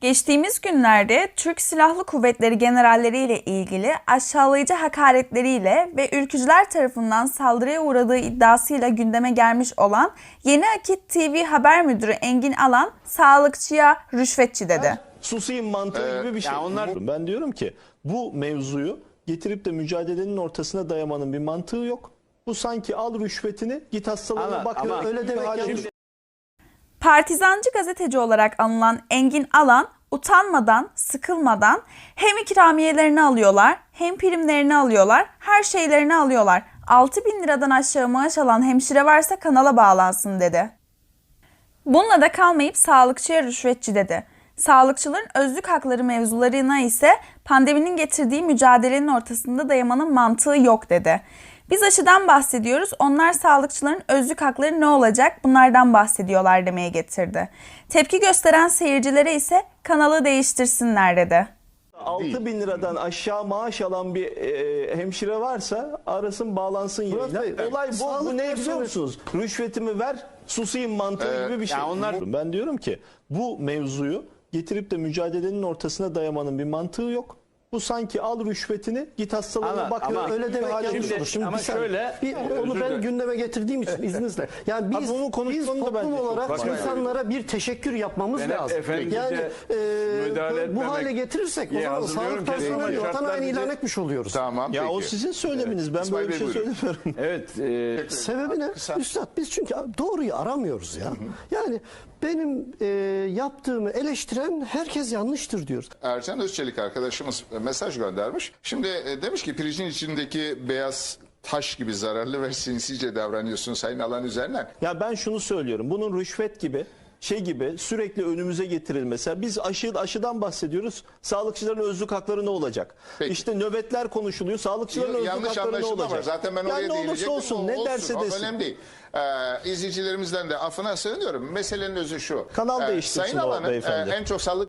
Geçtiğimiz günlerde Türk Silahlı Kuvvetleri generalleriyle ilgili aşağılayıcı hakaretleriyle ve ülkücüler tarafından saldırıya uğradığı iddiasıyla gündeme gelmiş olan Yeni Akit TV haber müdürü Engin Alan sağlıkçıya rüşvetçi dedi. susayım mantığı gibi bir şey. yani onlar- Ben diyorum ki bu mevzuyu getirip de mücadelenin ortasına dayamanın bir mantığı yok. Bu sanki al rüşvetini git hastalığına bak ama- öyle demek yani. Partizancı gazeteci olarak anılan Engin Alan utanmadan, sıkılmadan hem ikramiyelerini alıyorlar hem primlerini alıyorlar, her şeylerini alıyorlar. 6 bin liradan aşağı maaş alan hemşire varsa kanala bağlansın dedi. Bununla da kalmayıp sağlıkçıya rüşvetçi dedi. Sağlıkçıların özlük hakları mevzularına ise pandeminin getirdiği mücadelenin ortasında dayamanın mantığı yok dedi. Biz aşıdan bahsediyoruz, onlar sağlıkçıların özlük hakları ne olacak bunlardan bahsediyorlar demeye getirdi. Tepki gösteren seyircilere ise kanalı değiştirsinler dedi. 6 bin liradan aşağı maaş alan bir e, hemşire varsa arasın bağlansın yayına. Olay bu. sağlık Bu ne biliyor musunuz? Rüşvetimi ver susayım mantığı gibi bir şey. ya onlar- Ben diyorum ki bu mevzuyu getirip de mücadelenin ortasına dayamanın bir mantığı yok. Bu sanki al rüşvetini git hastalığına Ama- bak ama- Öyle demek Hale yanlış Şimdi- olur. Şimdi ama bir saniye. şöyle- bir, onu Özür ben dilerim. gündeme getirdiğim için izninizle. Yani biz, Abi bunu biz da toplum bence çok olarak başka. insanlara bir teşekkür yapmamız Ben hep lazım. efendice Yani e, müdahale bu etmemek hale getirirsek o zaman hazırlıyorum sağlık ki personeli zengin vatan şartlar haini ilan etmiş oluyoruz. Tamam Ya peki. o sizin söyleminiz. Ben İsmail böyle bir şey buyurun. söylemiyorum. Evet, e, Sebebi ne? Üstad biz çünkü doğruyu aramıyoruz ya. Yani benim e, yaptığımı eleştiren herkes yanlıştır diyoruz. Ercan Özçelik arkadaşımız mesaj göndermiş. Şimdi e, demiş ki pirincin içindeki beyaz taş gibi zararlı ve sinsice davranıyorsun Sayın Alan üzerinden. Ya ben şunu söylüyorum. Bunun rüşvet gibi şey gibi sürekli önümüze getirilmesi. Biz aşı aşıdan bahsediyoruz. Sağlıkçıların özlük hakları ne olacak? Peki. İşte nöbetler konuşuluyor. Sağlıkçıların özlük Yanlış hakları ne olacak? var. Zaten ben Ya oraya ne olursa olsun, ne derse o desin. Önemli değil. Ee, izleyicilerimizden de affına sığınıyorum. Meselenin özü şu. Kanal Ee, değiştirsin Sayın Alan'ın e, en çok sağlık